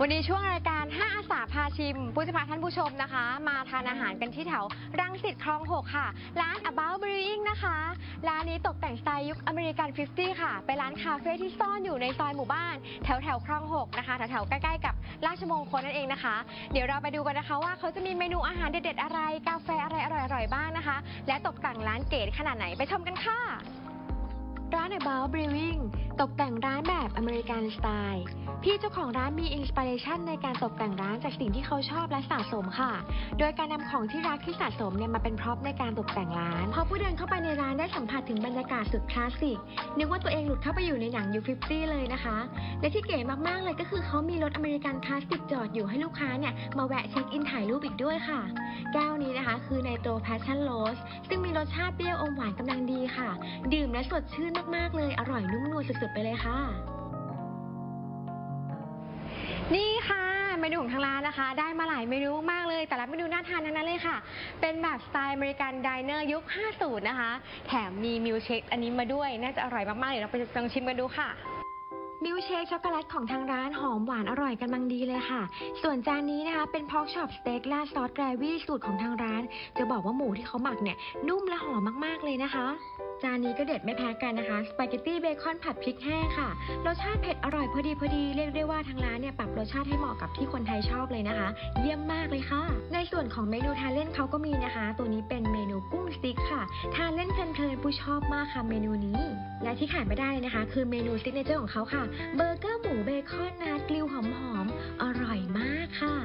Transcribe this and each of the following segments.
วันนี้ช่วงรายการ 5 อาสาพาชิมผู้จะพาท่านผู้ชมนะคะ มาทานอาหารกันที่แถวรังสิตคลอง 6 ค่ะ ร้าน About Brewing นะคะ ร้านนี้ตกแต่งสไตล์ยุคอเมริกัน 50 ค่ะ เป็นร้านคาเฟ่ที่ซ่อนอยู่ในซอยหมู่บ้าน แถวแถวคลอง 6 นะคะ แถวแถวใกล้ๆกับราชมงคลนั่นเองนะคะ เดี๋ยวเราไปดูกันนะคะว่าเขาจะมีเมนูอาหารเด็ดๆอะไร กาแฟอะไรอร่อยๆบ้างนะคะ และตกแต่งร้านเก๋ขนาดไหนไปชมกันค่ะร้าน About Brewing ตกแต่งร้านแบบอเมริกันสไตล์พี่เจ้าของร้านมีอินสปิเรชันในการตกแต่งร้านจากสิ่งที่เขาชอบและสะสมค่ะ โดยการนำของที่รักที่สะสมเนี่ยมาเป็นพร็อพในการตกแต่งร้าน พอผู้เดินเข้าไปในร้านได้สัมผัสถึงบรรยากาศสุดคลาสสิกนึกว่าตัวเองหลุดเข้าไปอยู่ในหนังยุค50เลยนะคะ และที่เก๋มากๆเลยก็คือเขามีรถอเมริกันคลาสสิกจอดอยู่ให้ลูกค้าเนี่ยมาแวะเช็คอินถ่ายรูปอีกด้วยค่ะ แก้วนี้นะคะ คือไนโตรแพชชั่นโรสซึ่งมีรสชาติเปรี้ยวอมหวานกำลังดีค่ะ ดื่มและสดชื่นมากๆเลยอร่อยนุ่มนวลสุดๆไปเลยค่ะ นี่ค่ะเมนูของทางร้านนะคะ ได้มาหลายเมนูมากเลย แต่ละเมนูน่าทานทั้งนั้นเลยค่ะ เป็นแบบสไตล์อเมริกันดิเนอร์ยุค 50 นะคะ แถมมีมิลค์เชคอันนี้มาด้วย น่าจะอร่อยมากๆ เดี๋ยวเราไปลองชิมกันดูค่ะมิลค์เชคช็อกโกแลตของทางร้านหอมหวานอร่อยกำลังดีเลยค่ะ ส่วนจานนี้นะคะ เป็นพอกช็อปสเต็กราดซอสแกรวี่สูตรของทางร้าน จะบอกว่าหมูที่เขาหมักเนี่ยนุ่มและหอมมากๆเลยนะคะ จานนี้ก็เด็ดไม่แพ้กันนะคะ สปาเกตตี้เบคอนผัดพริกแห้งค่ะ รสชาติเผ็ดอร่อยพอดีพอดี เรียกได้ว่าทางร้านเนี่ยปรับรสชาติให้เหมาะกับที่คนไทยชอบเลยนะคะ เยี่ยมมากเลยค่ะ ในส่วนของเมนูทานเล่นเขาก็มีนะคะ ตัวนี้เป็นเมนูกุ้งสติ๊กค่ะ ทานเล่นเพลินๆผู้ชอบมากค่ะเมนูนี้ และที่ขาดไม่ได้เลยนะคะ คือเมนูซิกเนเจอร์ของเขาค่ะ เบอร์เกอร์หมูเบคอนนะกลิวหอมๆ อร่อยมากค่ะ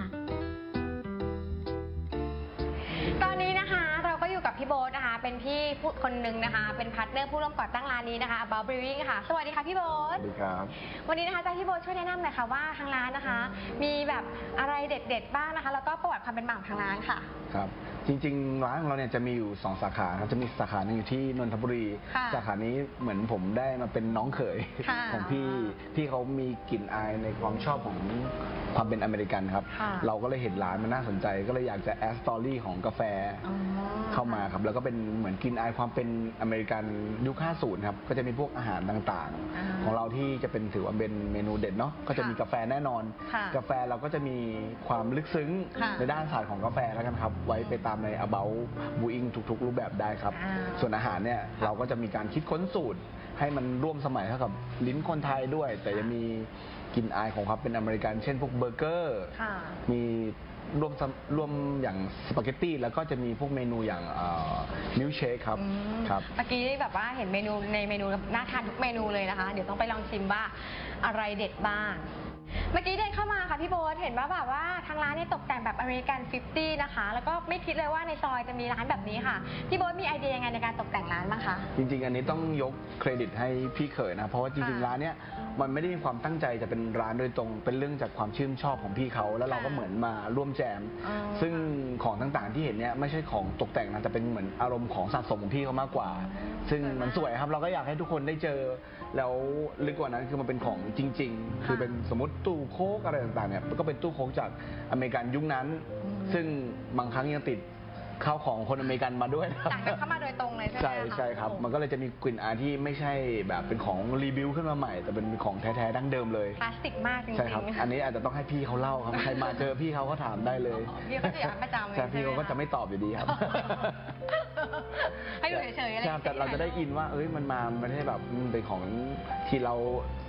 พี่ผู้คนหนึ่งนะคะ เป็นพาร์ทเนอร์ผู้ร่วมก่อตั้งร้านนี้นะคะ About Brewing ค่ะ สวัสดีค่ะพี่โบ๊สทวัสดีครับ วันนี้นะคะจะให้พี่โบ๊ทช่วยแนะนำหน่อยค่ะว่าทางร้านนะคะ มีแบบอะไรเด็ดๆบ้างนะคะ แล้วก็ประวัติความเป็นมาของทางร้านค่ะ ครับ จริงๆ ร้านของเราเนี่ยจะมีอยู่ 2 สาขาครับจะมีสาขาหนึงอยู่ที่นนทบุรี ค่ะสาขานี้เหมือนผมได้มาเป็นน้องเขยค่ะของพี่พี่เขามีกลิ่นอายในความชอบของความเป็นอเมริกันครับ ค่ะเราก็เลยเห็นร้านมันน่าสนใจ ก็เลยอยากจะแอดสตอรี่ของกาแฟอ๋อ เข้ามาครับ แล้วก็เป็นเหมือนกลิ่นอายความเป็นอเมริกันยุค50ครับก็จะมีพวกอาหารต่างอ่าๆของเราที่จะเป็นถือว่าเป็นเมนูเด็ดเนาะก็จะมีค่ะกาแฟแน่นอนค่ะกาแฟเราก็จะมีความลึกซึ้งค่ะในด้านศาสตร์ของกาแฟแล้วกันครับไว้ไปตามใน about brewing ทุกๆ รูปแบบได้ครับอ่าส่วนอาหารเนี่ยเราก็จะมีการคิดค้นสูตรให้มันร่วมสมัยเท่ากับลิ้นคนไทยด้วย แต่ยังมีกลิ่นอายของความเป็นอเมริกัน เช่นพวกเบอร์เกอร์ค่ะมี รวมสมรวมอย่างสปาเกตตี้แล้วก็จะมีพวกเมนูอย่างมิลเชคครับอืมครับ เมื่อกี้แบบว่าเห็นเมนูในเมนูน่าทานทุกเมนูเลยนะคะ เดี๋ยวต้องไปลองชิมว่าอะไรเด็ดบ้าง เมื่อกี้เดินเข้ามาค่ะพี่โบ๊ทเห็นว่าแบบว่าทางร้านเนี่ยตกแต่งแบบอเมริกัน 50 นะคะ แล้วก็ไม่คิดเลยว่าในซอยจะมีร้านแบบนี้ค่ะ พี่โบ๊ทมีไอเดียยังไงในการตกแต่งร้านบ้างคะ จริง ๆ อันนี้ต้องยกเครดิตให้พี่เขยนะ เพราะว่าจริงค่ะๆร้านเนี้ยมันไม่ได้มีความตั้งใจจะเป็นร้านโดยตรง เป็นเรื่องจากความชื่นชอบของพี่เขาแล้วเราก็ค่ะเหมือนมาร่วมแจม อ๋อซึ่งของต่างๆที่เห็นเนี่ยไม่ใช่ของตกแต่งนะแต่เป็นเหมือนอารมณ์ของสะสมของพี่เขามากกว่า ซึ่งมันสวยครับเราก็อยากให้ทุกคนได้เจอ แล้วลึกกว่านั้นคือมันเป็นของจริง ๆ คือเป็นสมมติตู้โค้กอะไรต่างๆเนี่ยก็เป็นตู้โค้กจากอเมริกันยุคนั้นอืมซึ่งบางครั้งยังติดข้าวของคนอเมริกันมาด้วยนะครับ สั่งกันเข้ามาโดยตรงเลยใช่ไหมใช่คะใช่ครับโอ้มันก็เลยจะมีกลิ่นอายที่ไม่ใช่แบบเป็นของรีวิวขึ้นมาใหม่ แต่เป็นของแท้ๆดั้งเดิมเลย คลาสสิกมากจริงๆ ใช่ครับ อันนี้อาจจะต้องให้พี่เขาเล่าครับ ใครมาเจอพี่เขาก็ถามได้เลยอ๋อพี่เขาจะอยากประจำเลยใช่พี่เขาก็ใช่จะไหมไม่ตอบอยู่ดีครับ ให้ดูเฉยๆอะไรใช่แต่เราจะได้อินว่า เอ้ย มันมา มันไม่ใช่แบบมันเป็นของที่เรา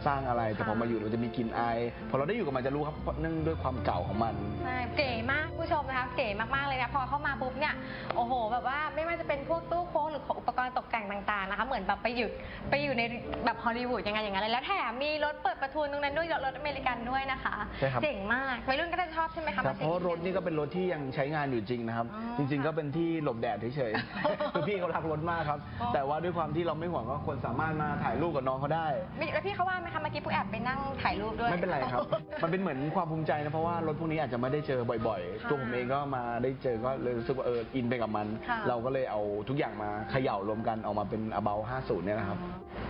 สร้างอะไรแต่พอมาอยู่เราจะมีกลิ่นอายพอเราได้อยู่กับมันจะรู้ครับเพราะเนื่องด้วยความเก่าของมัน ใช่เก๋มากผู้ชมนะคะเก๋มากๆเลยนะพอเข้ามาปุ๊บเนี่ยโอ้โห แบบว่าไม่ว่าจะเป็นพวกตู้โค้งหรืออุปกรณ์ตกแต่งต่างๆนะคะเหมือนแบบไปหยุดไปอยู่ในแบบฮอลลีวูดยังไงอย่างนั้นเลยแล้วแถมมีรถเปิดประทุนตรงนั้นด้วยรถอเมริกันด้วยนะคะใช่ครับ เจ๋งมากวัยรุ่นก็จะชอบใช่ไหมคะครับมาเพราะว่ารถนี่ก็เป็นรถที่ยังใช้งานอยู่จริงนะครับ อ๋อจริง ๆ ก็เป็นที่หลบแดดเฉยๆคือพี่เขารักรถมากครับ อ๋อ แต่ว่าด้วยความที่เราไม่ห่วงก็คนสามารถมาถ่ายรูปกับน้องเขาได้ มีแล้วพี่เขาว่าไหมคะเมื่อกี้ปุ๊แอบไปนั่งถ่ายรูปด้วย ไม่เป็นไรครับ มันเป็นเหมือนความภูมิใจนะเพราะว่ารถพวกนี้อาจจะไม่ได้เจอบ่อยค่ะๆตัวผมเองก็มาได้เจอก็เลยรู้สึกว่าเอออินไปกับมัน ค่ะ เราก็เลยเอาทุกอย่างมาเขย่ารวมกันออกมาเป็น about 50 เนี่ยนะครับ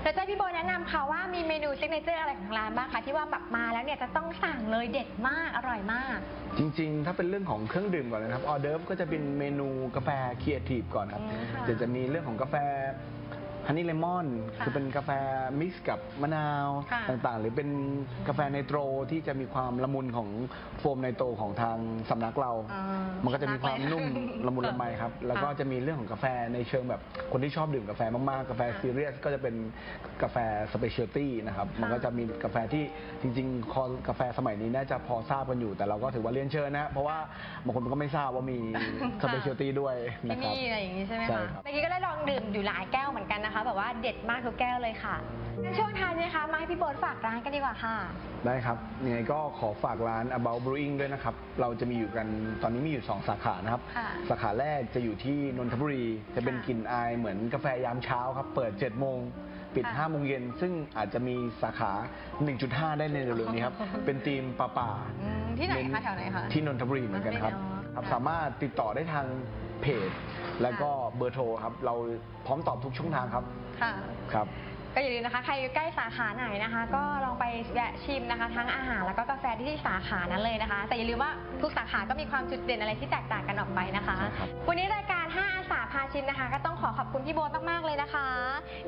แล้วจะให้พี่โบแนะนำค่ะว่ามีเมนูซิกเนเจอร์อะไรของร้านบ้างคะที่ว่าแบบมาแล้วเนี่ยจะต้องสั่งเลยเด็ดมากอร่อยมาก จริงๆ ถ้าเป็นเรื่องของเครื่องดื่มก่อนนะครับ ออเดิร์ฟก็จะเป็นเมนูกาแฟครีเอทีฟก่อนครับ อืมค่ะเดี๋ยวจะมีเรื่องของกาแฟ ฮันนี่เลมอนค่ะคือเป็นกาแฟมิกซ์กับมะนาวค่ะ ต่างๆ หรือเป็นกาแฟไนโตรที่จะมีความละมุนของโฟมไนโตรของทางสำนักเรา อ่ามันก็จะมีความนุ่มรักเลยละมุนละไมครับ แล้วก็จะมีเรื่องของกาแฟในเชิงแบบคนที่ชอบดื่มกาแฟมากๆ กาแฟค่ะซีเรียสก็จะเป็นกาแฟสเปเชียลตี้นะครับค่ะมันก็จะมีกาแฟที่จริงๆคอกาแฟสมัยนี้น่าจะพอทราบกันอยู่ แต่เราก็ถือว่าเรียนเชิญนะ เพราะว่าบางคนก็ไม่ทราบว่ามีสเปเชียลตี้ด้วยที่นะครับ นี่อะไรอย่างนี้ใช่ไหมใช่คะครับ เมื่อกี้ก็ได้ลองดื่มอยู่หลายแก้วเหมือนกันนะคะแบบว่าเด็ดมากทุกแก้วเลยค่ะในช่วงท้ายนี้นะคะมาให้พี่โบ๊ทฝากร้านกันดีกว่าค่ะ ได้ครับยังไงก็ขอฝากร้าน About Brewing ด้วยนะครับ เราจะมีอยู่กันตอนนี้มีอยู่ 2 สาขานะครับ ค่ะสาขาแรกจะอยู่ที่นนทบุรี จะเป็นค่ะกลิ่นอายเหมือนกาแฟยามเช้าครับ เปิด 7 โมง ปิด ค่ะ5 โมงเย็น ซึ่งอาจจะมีสาขา 1.5 ได้ในเร็วๆนี้ครับ เป็นทีมป่าป่าๆอืมที่ไหนคะแถวไหนคะที่นนทบุรีเหมือนกันครับอ๋อครับค่ะสามารถติดต่อได้ทาง เพจ แล้วก็เบอร์โทรครับ เราพร้อมตอบทุกช่องทางครับค่ะ ครับ ก็อย่าลืมนะคะ ใครอยู่ใกล้สาขาไหนนะคะ ก็ลองไปแวะชิมนะคะ ทั้งอาหารแล้วก็กาแฟที่สาขานั้นเลยนะคะ แต่อย่าลืมว่าทุกสาขาก็มีความจุดเด่นอะไรที่แตกต่างกันออกไปนะคะ ใช่ครับ วันนี้รายการ5อาสาพาชิมนะคะ ก็ต้อง ขอขอบคุณพี่โบ๊ทมาก ๆ เลยนะคะ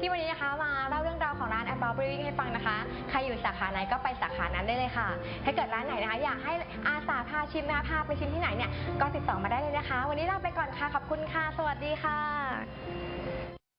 ที่วันนี้นะคะมาเล่าเรื่องราวของร้านแอปเปิลบริวิ่งให้ฟังนะคะ ใครอยู่สาขาไหนก็ไปสาขานั้นได้เลยค่ะ ถ้าเกิดร้านไหนนะคะอยากให้อาสาพาชิมนะคะพาไปชิมที่ไหนเนี่ยก็ติดต่อมาได้เลยนะคะ วันนี้เราไปก่อนค่ะขอบคุณค่ะ สวัสดีค่ะ